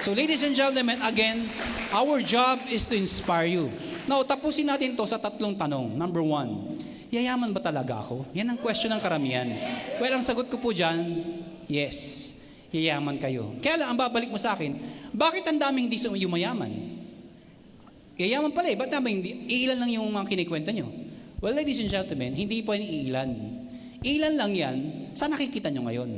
So ladies and gentlemen, again, our job is to inspire you. Now, tapusin natin to sa tatlong tanong. Number one, yayaman ba talaga ako? Yan ang question ng karamihan. Well, ang sagot ko po dyan, yes. Yayaman kayo. Kaya lang, ang babalik mo sa akin, bakit ang daming hindi yumayaman? Yayaman pala eh, ba't naman hindi? Iilan lang yung mga kinikwenta nyo. Well, ladies and gentlemen, hindi po yan iilan. Ilan lang yan sa nakikita nyo ngayon.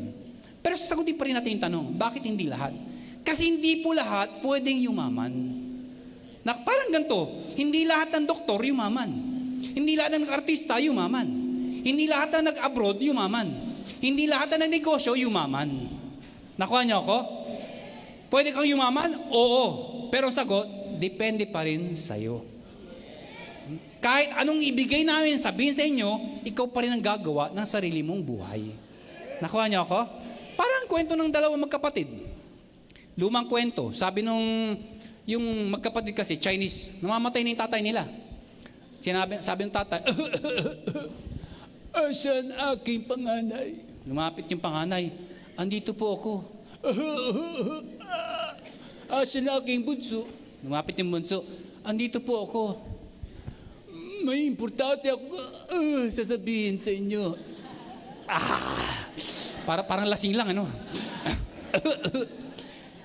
Pero sasagutin pa rin natin yung tanong, bakit hindi lahat? Kasi hindi po lahat pwedeng yumaman. Na, parang ganito, hindi lahat ng doktor yumaman. Hindi lahat ng artista yumaman. Hindi lahat ng nag-abroad yumaman. Hindi lahat ng negosyo yumaman. Nakuha niyo ako? Pwede kang yumaman? Oo. Pero sagot, depende pa rin sa'yo. Kahit anong ibigay namin, sabihin sa inyo, ikaw pa rin ang gagawa ng sarili mong buhay. Nakuha niyo ako? Parang kwento ng dalawang magkapatid. Lumang kwento. Sabi nung, yung magkapatid kasi, Chinese, namamatay na yung tatay nila. Sinabi, sabi ng tatay, Asan aking panganay? Lumapit yung panganay, andito po ako. Asan aking bunso? Lumapit yung bunso, andito po ako. May importante ako uh, sasabihin sa inyo. Ah, para, parang lasing lang, ano?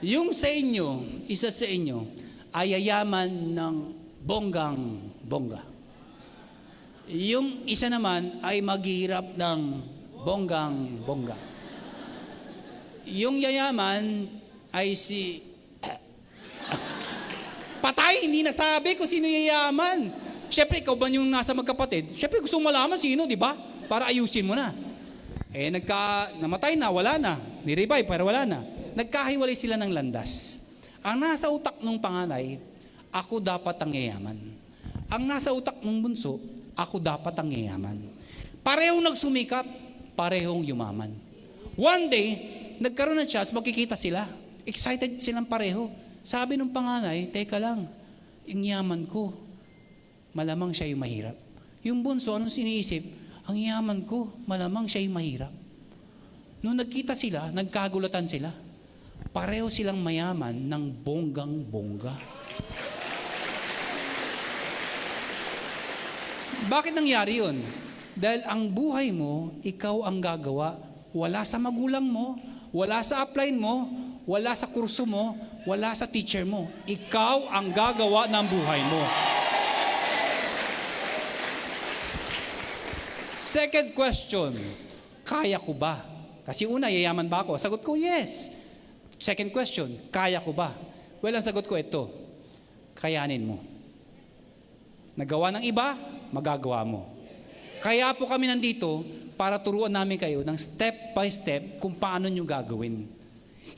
Yung sa inyo, isa sa inyo, ay yayaman ng bonggang bongga. Yung isa naman ay maghihirap ng bonggang bongga. Yung yayaman ay si... Patay, hindi nasabi kung sino yayaman. Siyempre, ikaw ba yung nasa magkapatid? Siyempre, gusto mo malaman sino, di ba? Para ayusin mo na. Eh, nagka, namatay na, wala na. Ni-revive, pero wala na. Nagkahiwalay sila ng landas. Ang nasa utak ng panganay, ako dapat ang yayaman. Ang nasa utak ng bunso, ako dapat ang yayaman. Parehong nagsumikap, parehong yumaman. One day, nagkaroon ng chance, magkikita sila. Excited silang pareho. Sabi ng panganay, teka lang, yung yaman ko, malamang siya yung mahirap. Yung bunso, anong siniisip? Ang yaman ko, malamang siya yung mahirap. Nung nagkita sila, nagkagulatan sila. Pareho silang mayaman ng bonggang bongga. Bakit nangyari yun? Dahil ang buhay mo, ikaw ang gagawa. Wala sa magulang mo, wala sa upline mo, wala sa kurso mo, wala sa teacher mo. Ikaw ang gagawa ng buhay mo. Second question, kaya ko ba? Kasi una, yayaman ba ako? Sagot ko, yes. Second question, kaya ko ba? Well, ang sagot ko ito, kayanin mo. Nagawa ng iba, magagawa mo. Kaya po kami nandito para turuan namin kayo ng step by step kung paano nyo gagawin.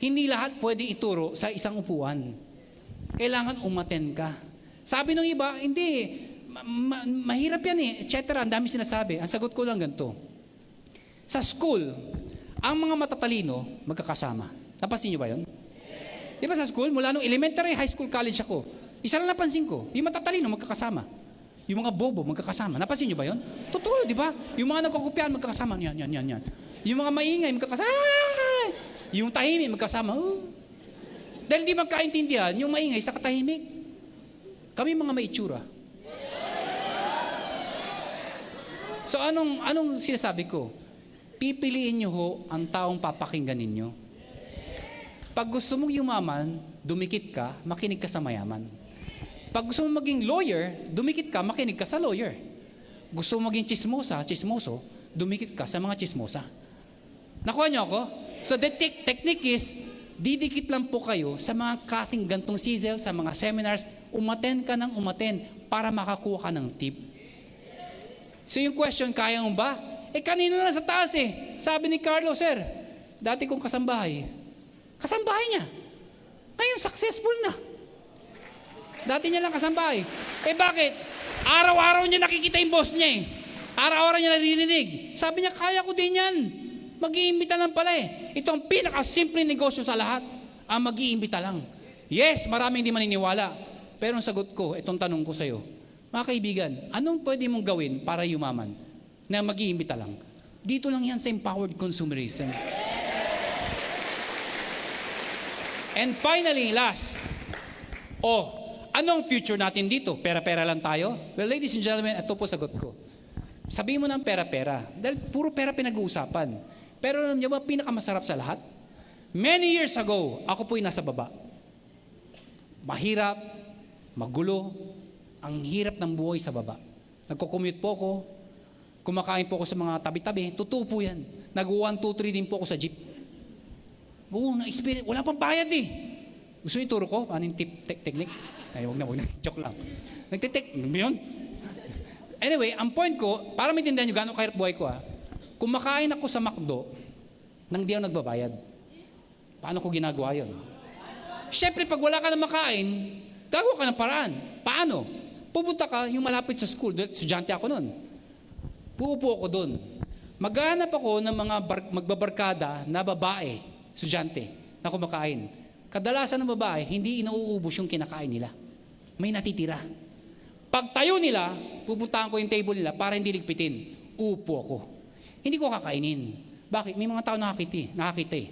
Hindi lahat pwede ituro sa isang upuan. Kailangan umaten ka. Sabi ng iba, hindi, ma- ma- mahirap yan eh, etc. Ang dami sinasabi. Ang sagot ko lang ganito. Sa school, ang mga matatalino magkakasama. Napansin niyo ba yun? Di ba sa school, mula nung elementary, high school, college ako, isa lang napansin ko, yung matatalino magkakasama. Yung mga bobo magkakasama. Napansin niyo ba yun? Totoo, di ba? Yung mga nagkukupyan magkakasama. Yan, yan, yan, yan. Yung mga maingay magkakasama. Yung tahimik magkasama. Oh. Dahil di magkaintindihan, yung maingay sa katahimik. Kami mga may itsura. So anong anong sinasabi ko? Pipiliin niyo ho ang taong papakinggan ninyo. Pag gusto mong yumaman, dumikit ka, makinig ka sa mayaman. Pag gusto mong maging lawyer, dumikit ka, makinig ka sa lawyer. Gusto mong maging chismosa, chismoso, dumikit ka sa mga chismosa. Nakuha niyo ako? So the tec- technique is, didikit lang po kayo sa mga kasing gantong sizzle, sa mga seminars, umaten ka ng umaten para makakuha ka ng tip. So yung question, kaya mo ba? Eh kanina lang sa taas eh. Sabi ni Carlo, sir, dati kong kasambahay. Kasambahay niya. Ngayon, successful na. Dati niya lang kasambahay. Eh bakit? Araw-araw niya nakikita yung boss niya eh. Araw-araw niya naririnig. Sabi niya, kaya ko din yan. Mag-iimbita lang pala eh. Ito ang pinakasimple negosyo sa lahat. Ang mag-iimbita lang. Yes, maraming hindi maniniwala. Pero ang sagot ko, itong tanong ko sa'yo. Mga kaibigan, anong pwede mong gawin para yumaman? Na mag-iimbita lang. Dito lang yan sa empowered consumerism. And finally, last. Oh, anong future natin dito? Pera-pera lang tayo? Well, ladies and gentlemen, ito po sagot ko. Sabihin mo ng pera-pera. Dahil puro pera pinag-uusapan. Pero alam niyo ba, pinakamasarap sa lahat? Many years ago, ako po'y nasa baba. Mahirap, magulo, ang hirap ng buhay sa baba. Nagko-commute po ako, kumakain po ako sa mga tabi-tabi, totoo yan. Nag-1, 2, 3 din po ako sa jeep. Oo, na-experience. Wala pang bayad eh. Gusto niyo ituro ko? Paano yung tip, te- technique? Ay, wag na, wag na. Joke lang. Nagtitek. Yun. Anyway, ang point ko, para maintindihan nyo gano'ng kahirap buhay ko ha, kumakain ako sa McDo, nang di ako nagbabayad. Paano ko ginagawa yun? Siyempre, pag wala ka na makain, gagawa ka ng paraan. Paano? Pupunta ka, yung malapit sa school, estudyante ako noon. Puupo ako doon. Maghanap ako ng mga bar- magbabarkada na babae, estudyante, na kumakain. Kadalasan ng babae, hindi inauubos yung kinakain nila. May natitira. Pag tayo nila, pupuntahan ko yung table nila para hindi ligpitin. Upo ako. Hindi ko kakainin. Bakit? May mga tao nakakita eh. Nakakita eh.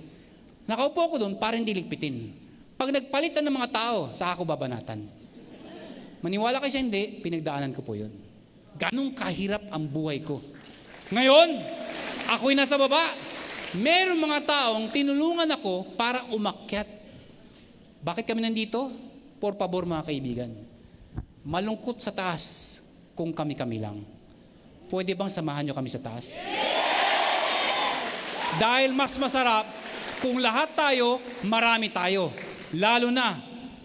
Nakaupo ako doon para hindi ligpitin. Pag nagpalitan ng mga tao, sa ako babanatan. Maniwala kayo siya hindi, pinagdaanan ko po yun. Ganong kahirap ang buhay ko. Ngayon, ako'y nasa baba. Meron mga taong tinulungan ako para umakyat. Bakit kami nandito? Por pabor mga kaibigan. Malungkot sa taas kung kami-kami lang. Pwede bang samahan nyo kami sa taas? Dahil mas masarap kung lahat tayo, marami tayo. Lalo na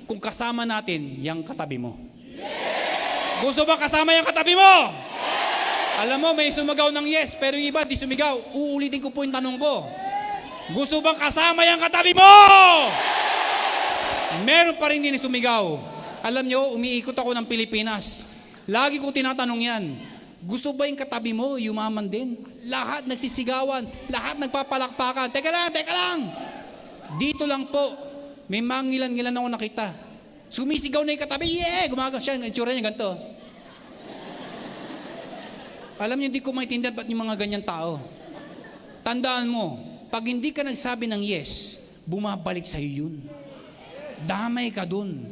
kung kasama natin yung katabi mo. Gusto ba kasama yung katabi mo? Alam mo, may sumagaw ng yes, pero yung iba di sumigaw. Uulitin ko po yung tanong ko. Gusto bang kasama yung katabi mo? Meron pa rin din sumigaw. Alam nyo, umiikot ako ng Pilipinas. Lagi ko tinatanong yan. Gusto ba yung katabi mo, yumaman din? Lahat nagsisigawan, lahat nagpapalakpakan. Teka lang, teka lang. Dito lang po, may mangilan-ngilan ako nakita. Sumisigaw na yung katabi, yeah! Gumagawa siya, ang itsura niya ganito. Alam niyo, hindi ko maintindihan ba't yung mga ganyan tao. Tandaan mo, pag hindi ka nagsabi ng yes, bumabalik sa'yo yun. Damay ka dun.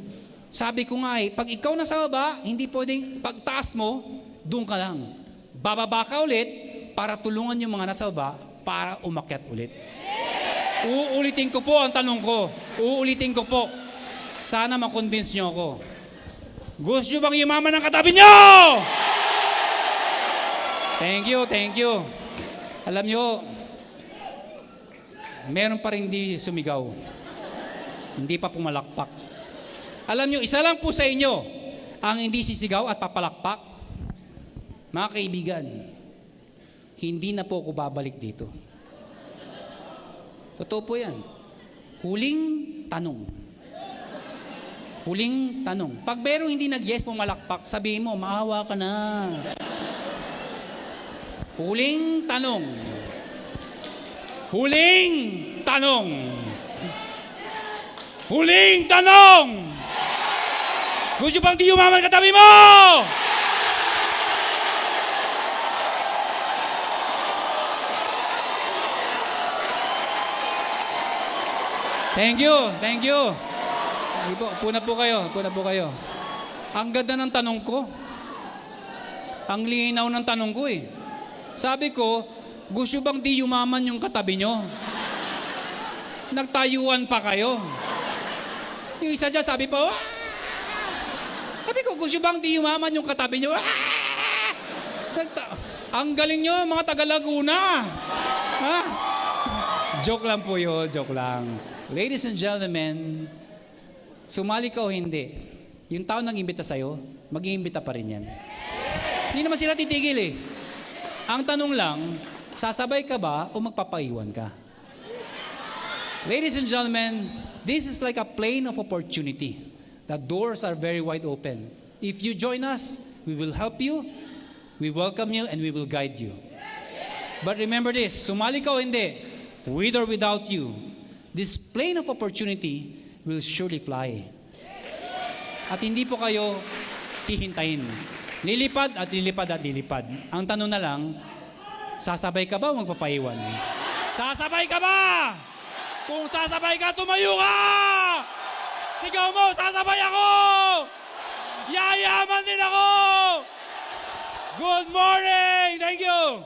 Sabi ko nga eh, pag ikaw nasa baba, hindi pwedeng pagtaas mo, doon ka lang. Bababa ka ulit para tulungan yung mga nasa baba para umakyat ulit. Uulitin ko po ang tanong ko. Uulitin ko po. Sana makonvince nyo ako. Gusto nyo bang yumaman ng katabi nyo? Thank you, thank you. Alam nyo, meron pa rin di sumigaw. Hindi pa pumalakpak. Alam nyo, isa lang po sa inyo ang hindi sisigaw at papalakpak. Mga kaibigan, hindi na po ako babalik dito. Totoo po yan. Huling tanong. Huling tanong. Pag merong hindi nag-yes pumalakpak, sabihin mo, maawa ka na. Huling tanong. Huling tanong. Huling tanong! Gusto bang di umaman katabi mo? Thank you, thank you. Po, puna po kayo, puna po kayo. Ang ganda ng tanong ko. Ang linaw ng tanong ko eh. Sabi ko, gusto bang di yumaman yung katabi nyo? Nagtayuan pa kayo. Yung isa dyan, sabi pa, "Ah!" Sabi ko, gusto bang di yumaman yung katabi nyo? Nagta- Ang galing nyo, mga taga Laguna. Ha? Joke lang po yun, joke lang. Ladies and gentlemen, sumali ka o hindi, yung tao nang imbita sa'yo, mag-iimbita pa rin yan. Hindi naman sila titigil eh. Ang tanong lang, sasabay ka ba o magpapaiwan ka? Ladies and gentlemen, this is like a plane of opportunity. The doors are very wide open. If you join us, we will help you, we welcome you, and we will guide you. But remember this, sumali ka o hindi, with or without you, this plane of opportunity will surely fly. At hindi po kayo hihintayin. Lilipad at lilipad at lilipad. Ang tanong na lang, sasabay ka ba o magpapaiwan? Sasabay ka ba? Kung sasabay ka, tumayo ka! Sigaw mo, sasabay ako! Yayaman din ako! Good morning! Thank you!